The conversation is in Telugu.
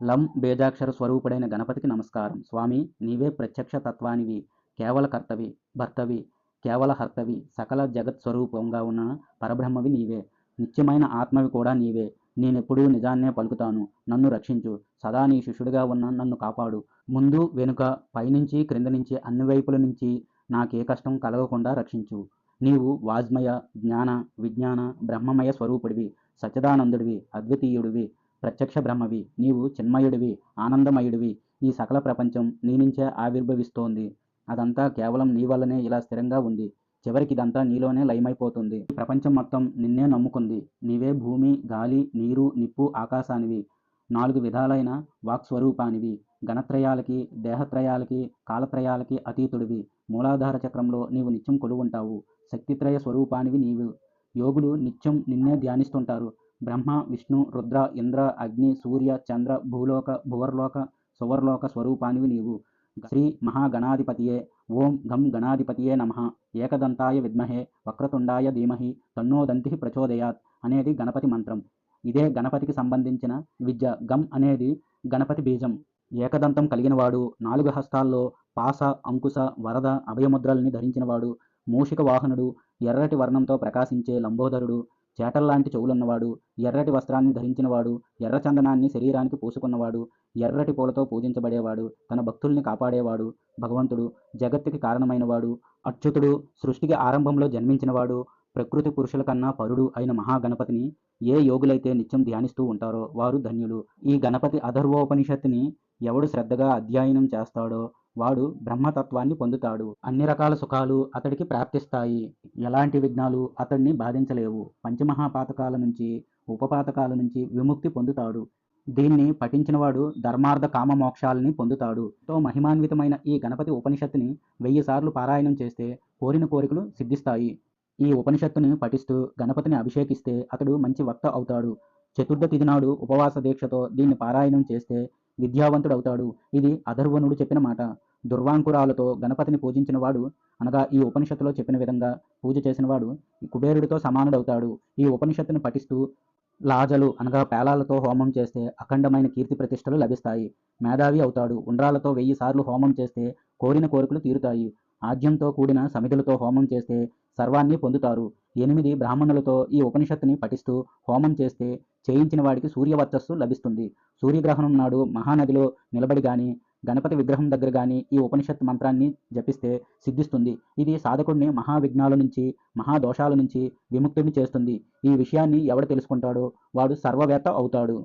లం బేజాక్షర స్వరూపుడైన గణపతికి నమస్కారం. స్వామి నీవే ప్రత్యక్ష తత్వానివి కేవల కర్తవి భర్తవి కేవల హర్తవి సకల జగత్ స్వరూపంగా ఉన్న పరబ్రహ్మవి నీవే. నిత్యమైన ఆత్మవి కూడా నీవే. నేనెప్పుడూ నిజాన్నే పలుకుతాను. నన్ను రక్షించు. సదా నీ శిష్యుడిగా ఉన్న నన్ను కాపాడు. ముందు వెనుక పైనుంచి క్రింద నుంచి అన్ని వైపుల నుంచి నాకే కష్టం కలగకుండా రక్షించు. నీవు వాజ్మయ జ్ఞాన విజ్ఞాన బ్రహ్మమయ స్వరూపుడివి సచ్చిదానందుడివి అద్వితీయుడివి ప్రత్యక్ష బ్రహ్మవి. నీవు చిన్మయుడివి ఆనందమయుడివి. ఈ సకల ప్రపంచం నీ నుంచే ఆవిర్భవిస్తోంది. అదంతా కేవలం నీ వల్లనే ఇలా స్థిరంగా ఉంది. చివరికి ఇదంతా నీలోనే లయమైపోతుంది. ప్రపంచం మొత్తం నిన్నే నమ్ముకుంది. నీవే భూమి గాలి నీరు నిప్పు ఆకాశానివి. నాలుగు విధాలైన వాక్స్వరూపానివి. గణత్రయాలకి దేహత్రయాలకి కాలత్రయాలకి అతీతుడివి. మూలాధార చక్రంలో నీవు నిత్యం కొలువుంటావు. శక్తిత్రయ స్వరూపానివి నీవు. యోగులు నిత్యం నిన్నే ధ్యానిస్తుంటారు. బ్రహ్మ విష్ణు రుద్ర ఇంద్ర అగ్ని సూర్య చంద్ర భూలోక భువర్లోక సువర్లోక స్వరూపానివి నీవు. శ్రీ మహాగణాధిపతియే. ఓం గం గణాధిపతియే నమ. ఏకదంతాయ విద్మహే. వక్రతుండాయ ధీమహి. తన్నోదంతి ప్రచోదయాత్ అనేది గణపతి మంత్రం. ఇదే గణపతికి సంబంధించిన విద్య. గం అనేది గణపతి బీజం. ఏకదంతం కలిగినవాడు నాలుగు హస్తాల్లో పాస అంకుశ వరద అభయముద్రల్ని ధరించినవాడు మూషిక వాహనుడు ఎర్రటి వర్ణంతో ప్రకాశించే లంబోదరుడు చేటల్లాంటి చెవులున్నవాడు ఎర్రటి వస్త్రాన్ని ధరించినవాడు ఎర్ర చందనాన్ని శరీరానికి పూసుకున్నవాడు ఎర్రటి పూలతో పూజించబడేవాడు తన భక్తుల్ని కాపాడేవాడు భగవంతుడు జగత్తుకి కారణమైనవాడు అచ్యుతుడు సృష్టికి ఆరంభంలో జన్మించినవాడు ప్రకృతి పురుషుల కన్నా పరుడు అయిన మహాగణపతిని ఏ యోగులైతే నిత్యం ధ్యానిస్తూ ఉంటారో వారు ధన్యులు. ఈ గణపతి అధర్వోపనిషత్తుని ఎవడు శ్రద్ధగా అధ్యయనం చేస్తాడో వాడు బ్రహ్మతత్వాన్ని పొందుతాడు. అన్ని రకాల సుఖాలు అతడికి ప్రాప్తిస్తాయి. ఎలాంటి విఘ్నాలు అతడిని బాధించలేవు. పంచమహాపాతకాల నుంచి ఉపపాతకాల నుంచి విముక్తి పొందుతాడు. దీన్ని పఠించినవాడు ధర్మార్థ కామ మోక్షాలని పొందుతాడు. తో మహిమాన్వితమైన ఈ గణపతి ఉపనిషత్తుని వెయ్యి సార్లు పారాయణం చేస్తే కోరిన కోరికలు సిద్ధిస్తాయి. ఈ ఉపనిషత్తుని పఠిస్తూ గణపతిని అభిషేకిస్తే అతడు మంచి వక్త అవుతాడు. చతుర్థ తిథి నాడు ఉపవాస దీక్షతో దీన్ని పారాయణం చేస్తే విద్యావంతుడవుతాడు. ఇది అధర్వణుడు చెప్పిన మాట. దుర్వాంకురాలతో గణపతిని పూజించినవాడు అనగా ఈ ఉపనిషత్తులో చెప్పిన విధంగా పూజ చేసినవాడు కుబేరుడితో సమానుడవుతాడు. ఈ ఉపనిషత్తుని పఠిస్తూ లాజలు అనగా పేలాలతో హోమం చేస్తే అఖండమైన కీర్తి ప్రతిష్టలు లభిస్తాయి. మేధావి అవుతాడు. ఉండ్రాలతో వెయ్యి సార్లు హోమం చేస్తే కోరిన కోరికలు తీరుతాయి. ఆజ్యంతో కూడిన సమిధులతో హోమం చేస్తే సర్వాన్ని పొందుతారు. ఎనిమిది బ్రాహ్మణులతో ఈ ఉపనిషత్తుని పఠిస్తూ హోమం చేస్తే చేయించిన వాడికి సూర్యవర్చస్సు లభిస్తుంది. సూర్యగ్రహణం నాడు మహానదిలో నిలబడి గాని గణపతి విగ్రహం దగ్గర కానీ ఈ ఉపనిషత్ మంత్రాన్ని జపిస్తే సిద్ధిస్తుంది. ఇది సాధకుడిని మహావిఘ్నాల నుంచి మహాదోషాల నుంచి విముక్తుడిని చేస్తుంది. ఈ విషయాన్ని ఎవడు తెలుసుకుంటాడో వాడు సర్వవేత్త అవుతాడు.